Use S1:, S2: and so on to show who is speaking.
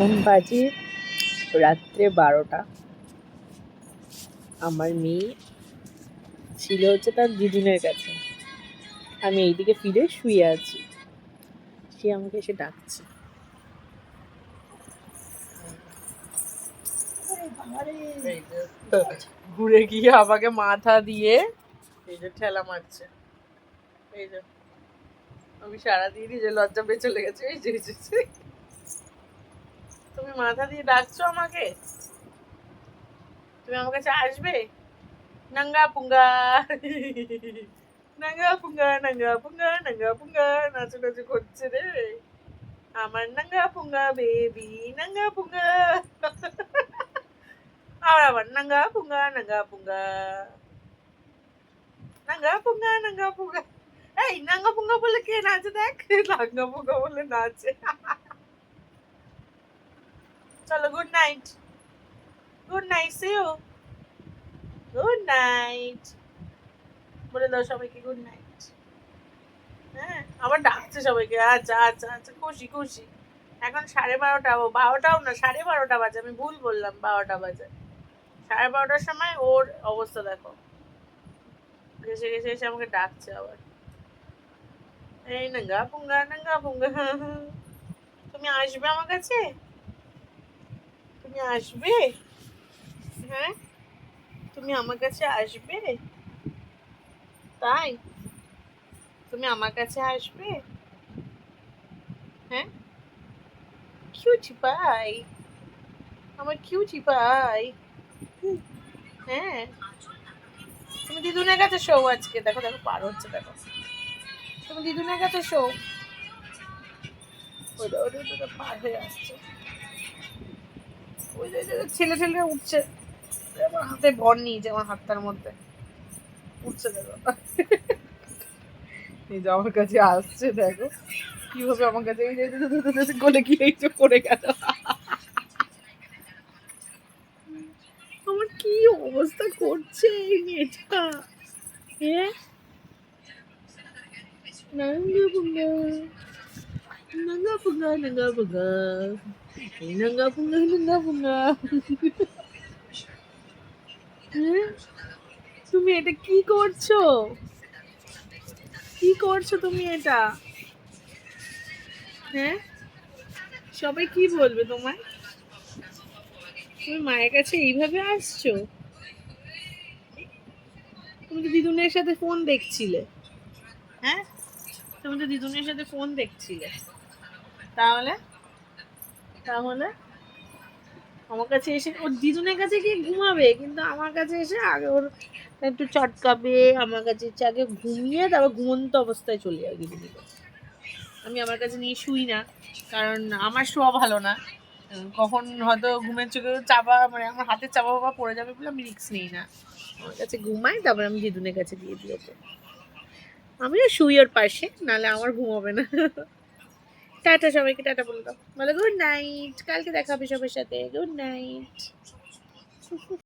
S1: এখন বাজে রাত্রে বারোটা। আমার মেয়ে ছিল হচ্ছে তার দিদুনের কাছে। আমি এইদিকে ফিরে শুয়ে আছি। সে আমাকে এসে ডাকছে। ঘুরে গিয়ে আমাকে মাথা দিয়ে এই যে ঠেলা মারছে। এই যে। আমি সারাদিনই যে লজ্জা পেয়ে চলে গেছে, এই যে। তুমি মাথা দিয়ে ডাকছো আমাকে? তুমি আমার কাছে আসবে? নাঙ্গা পুঙ্গা। নাঙ্গা পুঙ্গা নাঙ্গা পুঙ্গা নাঙ্গা পুঙ্গা নাচু নাচু করছে রে। আমার নাঙ্গা পুঙ্গা বেবি নাঙ্গা পুঙ্গা। আর আবার নাঙ্গা পুঙ্গা নাঙ্গা পুঙ্গা। নাঙ্গা পুঙ্গা নাঙ্গা পুঙ্গা। এই, নাঙ্গা পুঙ্গা বলে কে নাচে দেখ? নাঙ্গা পুঙ্গা বলে নাচে। চলো good night good night see you good night বলে দাও সবাইকে গুড নাইট হ্যাঁ আবার ডাকছে সবাইকে আচ্ছা আচ্ছা আচ্ছা খুশি খুশি। এখন সাড়ে বারোটা বারোটাও না, সাড়ে বারোটা বাজে, আমি ভুল বললাম, বারোটা বাজে। সাড়ে বারোটার সময় ওর অবস্থা দেখো। ঘেসে ঘেসে এসে আমাকে ডাকছে আবার। এই নাঙ্গা, পুঙ্গা নাঙ্গা, পুঙ্গা। তুমি আসবে আমার কাছে? তুমি আসবে? হ্যাঁ? তুমি আমার কাছে আসবে? তাই? তুমি আমার কাছে আসবে? হ্যাঁ? Cutie pie. আমার কিউটি পাই। হ্যাঁ? তুমি দিদুনের কাছে শো আজকে। দেখো দেখো, পার হচ্ছে, দেখো। তুমি দিদুনের কাছে শো পার হয়ে আসছে। ছেলে ছেলে উঠছে। আমার হাতে ভর নিয়েছে আমার হাতটার মধ্যে। উঠছে দেখো। এই যে আমার কাছে আসছে, দেখো। কীভাবে আমার কাছে এই যে গলে গিয়ে এই যে পড়ে গেল। আমার কি অবস্থা করছে এই মেয়েটা? হ্যাঁ? নাঙ্গা পুঙ্গা এই নাঙ্গা পুঙ্গা নাঙ্গা পুঙ্গা হ্যাঁ? তুমি এটা কি করছ কি করছ তুমি এটা হ্যাঁ সবাই কি বলবে তোমায় তুমি মায়ের কাছে এইভাবে আসছো তুমি তো দিদুনের সাথে ফোন দেখছিলে হ্যাঁ তুমি তো দিদুনের সাথে ফোন দেখছিলে তাহলে? তাহলে? আমার কাছে এসে, ওর দিদুনের কাছে গিয়ে ঘুমাবে, কিন্তু আমার কাছে এসে আগে ওর একটু চটকাবে, আমার কাছে এসে আগে ঘুমিয়ে তারপর ঘুমন্ত অবস্থায় চলে যাবে দিদুনের আমি আমার কাছে নিয়ে শুই না, কারণ আমার শোয়া ভালো না। কখন হয়তো ঘুমের চোখে চাপা মানে আমার হাতে চাপা বাবা পড়ে যাবে বলে আমি রিক্স নিই না। আমার কাছে ঘুমাই, তারপর আমি দিদুনের কাছে দিয়ে ওকে। আমিও শুই ওর পাশে, নাহলে আমার ঘুমাবে না। টাটা সবাইকে, টাটা বলে দাও। বলো গুড নাইট কালকে দেখা হবে সবার সাথে। Good night